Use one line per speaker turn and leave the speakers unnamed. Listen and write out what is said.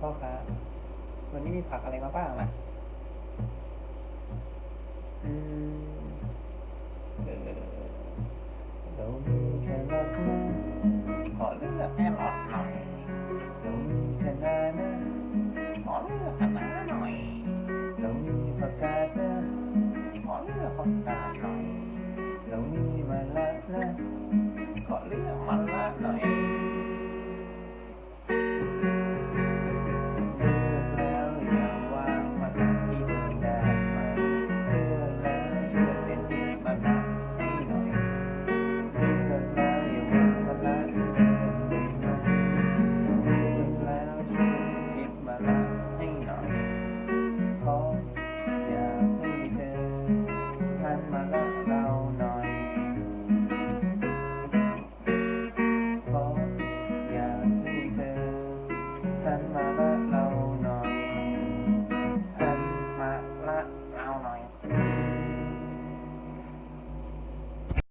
พ่อคะวันนี้มีผักอะไรมาบ้างล่ะ อืมเออเรามีแค่รถนะขอเลือกแค่รถหน่อยเรามีแค่นานะขอเลือกคณะหน่อยเรามีพักกาดนะขอเลือกพักกาดหน่อยเรามีมาละนะ หันมาละเราหน่อยหันมาละเราหน่อย